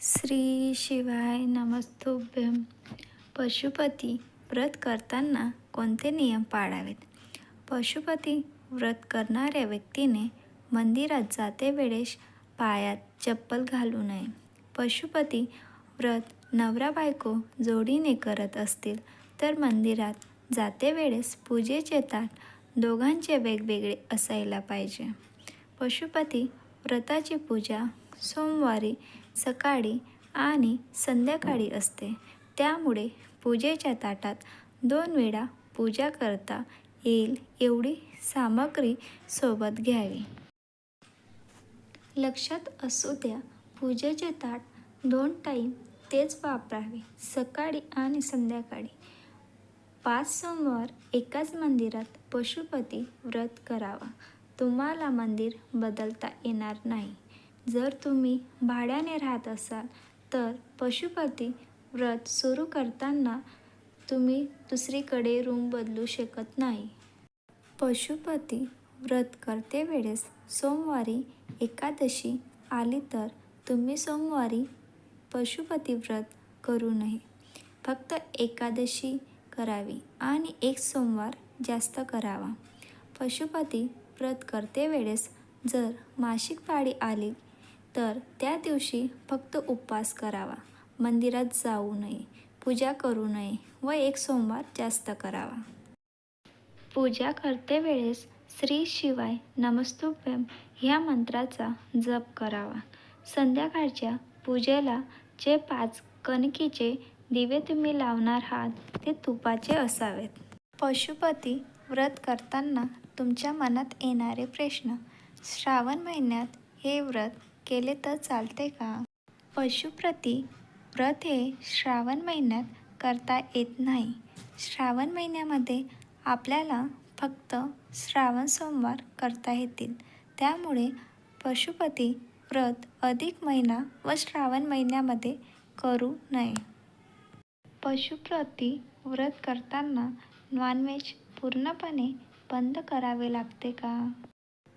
श्री शिवाय नमस्तुभ्यम पशुपती व्रत करताना कोणते नियम पाळावेत? पशुपती व्रत करणाऱ्या व्यक्तीने मंदिरात जाते वेळेस पायात चप्पल घालू नये. पशुपती व्रत नवरा बायको जोडीने करत असतील तर मंदिरात जाते वेळेस पूजेचे ताट दोघांचे वेगवेगळे असायला पाहिजे. पशुपती व्रताची पूजा सोमवारी सकाळी आणि संध्याकाळी असते. त्यामुळे पूजेच्या ताटात दोन वेळा पूजा करता येईल एवढी सामग्री सोबत घ्यावी. लक्षात असू द्या पूजेचे ताट दोन टाईम तेच वापरावे सकाळी आणि संध्याकाळी. पाच सोमवार एकाच मंदिरात पशुपती व्रत करावा. तुम्हाला मंदिर बदलता येणार नाही. जर तुम्ही भाड्याने राहत असाल तर पशुपती व्रत सुरू करताना तुम्ही दुसरीकडे रूम बदलू शकत नाही. पशुपती व्रत करते वेळेस सोमवारी एकादशी आली तर तुम्ही सोमवारी पशुपती व्रत करू नये. फक्त एकादशी करावी आणि एक सोमवार जास्त करावा. पशुपती व्रत करते वेळेस जर मासिक पाळी आली तर त्या दिवशी फक्त उपवास करावा. मंदिरात जाऊ नये पूजा करू नये व एक सोमवार जास्त करावा. पूजा करते वेळेस श्री शिवाय नमस्तुभ्यम ह्या मंत्राचा जप करावा. संध्याकाळच्या पूजेला जे पाच कणकीचे दिवे तुम्ही लावणार आहात ते तुपाचे असावेत. पशुपती व्रत करताना तुमच्या मनात येणारे प्रश्न श्रावण महिन्यात हे व्रत केले तर चालते का? पशुप्रती व्रत हे श्रावण महिन्यात करता येत नाही. श्रावण महिन्यामध्ये आपल्याला फक्त श्रावण सोमवार करता येतील. त्यामुळे पशुपती व्रत अधिक महिना व श्रावण महिन्यामध्ये करू नये. पशुप्रती व्रत करताना नॉनव्हेज पूर्णपणे बंद करावे लागते का?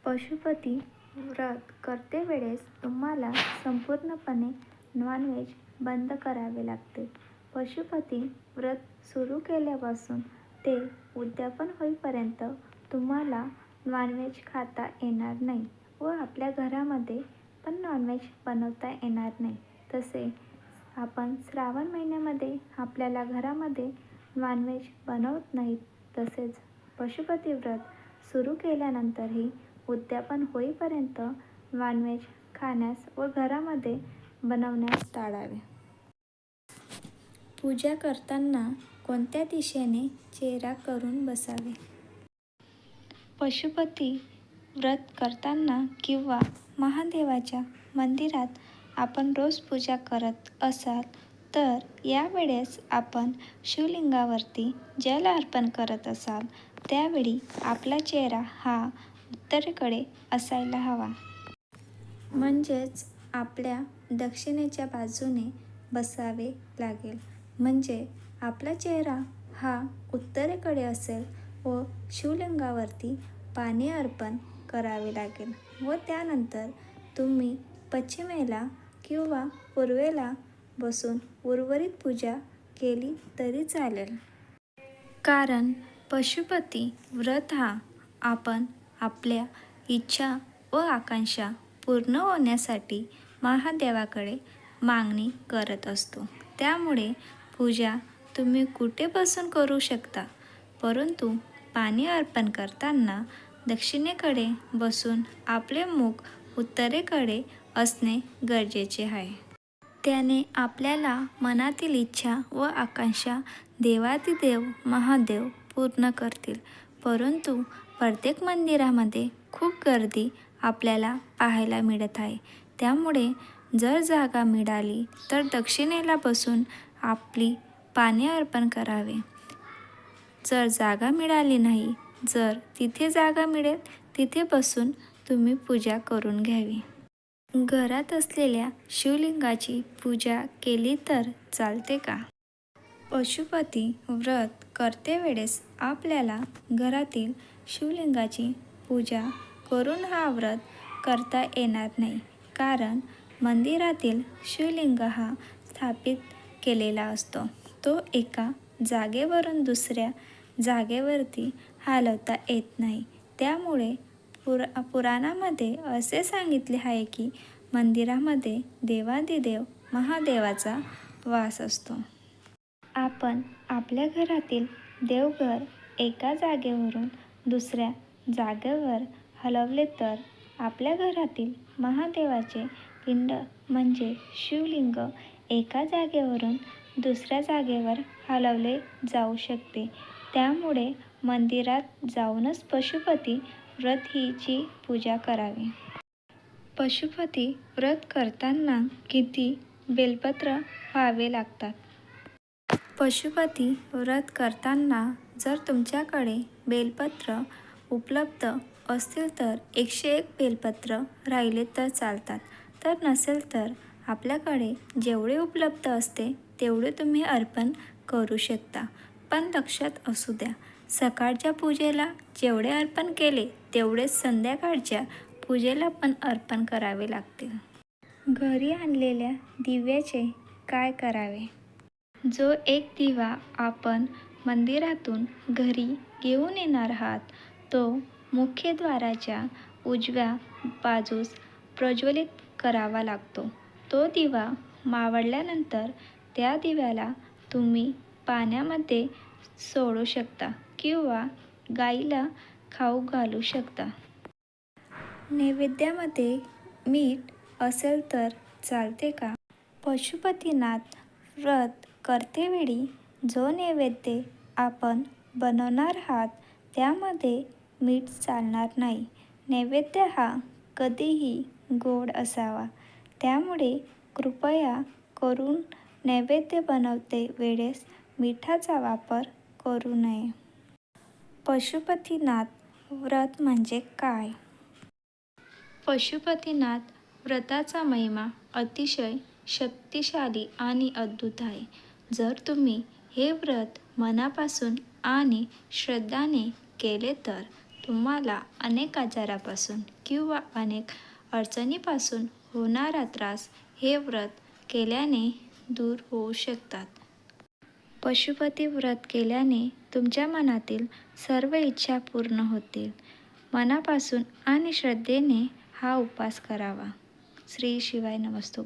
पशुपती व्रत करते वेळेस तुम्हाला संपूर्णपणे नॉनव्हेज बंद करावे लागते. पशुपती व्रत सुरू केल्यापासून ते उद्यापन होईपर्यंत तुम्हाला नॉनव्हेज खाता येणार नाही व आपल्या घरामध्ये पण नॉनव्हेज बनवता येणार नाही. तसे आपण श्रावण महिन्यामध्ये आपल्याला घरामध्ये नॉनव्हेज बनवत नाहीत. तसेच पशुपती व्रत सुरू केल्यानंतरही उद्यापन होईपर्यंत नॉनव्हेज खाण्यास व घरामध्ये बनवण्यास टाळावे. पूजा करताना कोणत्या दिशेने चेहरा करून बसावे? पशुपती व्रत करताना किंवा महादेवाच्या मंदिरात आपण रोज पूजा करत असाल तर यावेळेस आपण शिवलिंगावरती जल अर्पण करत असाल. त्यावेळी आपला चेहरा हा उत्तरेकडे असायला हवा. म्हणजेच आपल्या दक्षिणेच्या बाजूने बसावे लागेल. म्हणजे आपला चेहरा हा उत्तरेकडे असेल व शिवलिंगावरती पाणी अर्पण करावे लागेल व त्यानंतर तुम्ही पश्चिमेला किंवा पूर्वेला बसून उर्वरित पूजा केली तरी चालेल. कारण पशुपती व्रत हा आपण आपल्या इच्छा व आकांक्षा पूर्ण होण्यासाठी महादेवाकडे मागणी करत असतो. त्यामुळे पूजा तुम्ही कुठे बसून करू शकता? परंतु पाणी अर्पण करताना दक्षिणेकडे बसून आपले मुख उत्तरेकडे असणे गरजेचे आहे. त्याने आपल्याला मनातील इच्छा व आकांक्षा देवातिदेव महादेव पूर्ण करतील. परंतु प्रत्येक मंदिरामध्ये खूप गर्दी आपल्याला पाहायला मिळत आहे. त्यामुळे जर जागा मिळाली तर दक्षिणेला बसून आपली पाने अर्पण करावे. जर जागा मिळाली नाही जर तिथे जागा मिळेल तिथे बसून तुम्ही पूजा करून घ्यावी. घरात असलेल्या शिवलिंगाची पूजा केली तर चालते का? पशुपती व्रत करते वेळेस आपल्याला घरातील शिवलिंगाची पूजा करून हा व्रत करता येणार नाही. कारण मंदिरातील शिवलिंग हा स्थापित केलेला असतो. तो एका जागेवरून दुसऱ्या जागेवरती हलवता येत नाही. त्यामुळे पुरा पुराणामध्ये असे सांगितले आहे की मंदिरामध्ये देवादिदेव महादेवाचा वास असतो. आपण आपल्या घरातील देवघर एका जागेवरून दुसऱ्या जागेवर हलवले तर आपल्या घरातील महादेवाचे पिंड म्हणजे शिवलिंग एका जागेवरून दुसऱ्या जागेवर हलवले जाऊ शकते. त्यामुळे मंदिरात जाऊनच पशुपती व्रत हीची पूजा करावी. पशुपती व्रत करताना किती बेलपत्र व्हावे लागतात? पशुपती व्रत करताना जर तुमच्याकडे बेलपत्र उपलब्ध असतील तर एकशे एक बेलपत्र राहिले तर चालतात. तर नसेल तर आपल्याकडे जेवढे उपलब्ध असते तेवढे तुम्ही अर्पण करू शकता. पण लक्षात असू द्या सकाळच्या पूजेला जेवढे अर्पण केले तेवढेच संध्याकाळच्या पूजेला पण अर्पण करावे लागतील. घरी आणलेल्या दिव्याचे काय करावे? जो एक दिवा आपण मंदिरातून घरी घेऊन येणार आहात तो मुख्यद्वाराच्या उजव्या बाजूस प्रज्वलित करावा लागतो. तो दिवा मावळल्यानंतर त्या दिव्याला तुम्ही पाण्यामध्ये सोडू शकता किंवा गाईला खाऊ घालू शकता. नैवेद्यामध्ये मीठ असेल तर चालते का? पशुपतीनाथ व्रत करतेवेळी जो नैवेद्य आपण बनवणार आहात त्यामध्ये मीठ चालणार नाही. नैवेद्य हा कधीही गोड असावा. त्यामुळे कृपया करून नैवेद्य बनवते वेळेस मिठाचा वापर करू नये. पशुपतीनाथ व्रत म्हणजे काय? पशुपतीनाथ व्रताचा महिमा अतिशय शक्तिशाली आणि अद्भुत आहे. जर तुम्ही हे व्रत मनापासून आणि श्रद्धाने केले तर तुम्हाला अनेक आजारापासून किंवा अनेक अडचणीपासून होणारा त्रास हे व्रत केल्याने दूर होऊ शकतात. पशुपती व्रत केल्याने तुमच्या मनातील सर्व इच्छा पूर्ण होतील. मनापासून आणि श्रद्धेने हा उपास करावा. श्री शिवाय नमस्तू.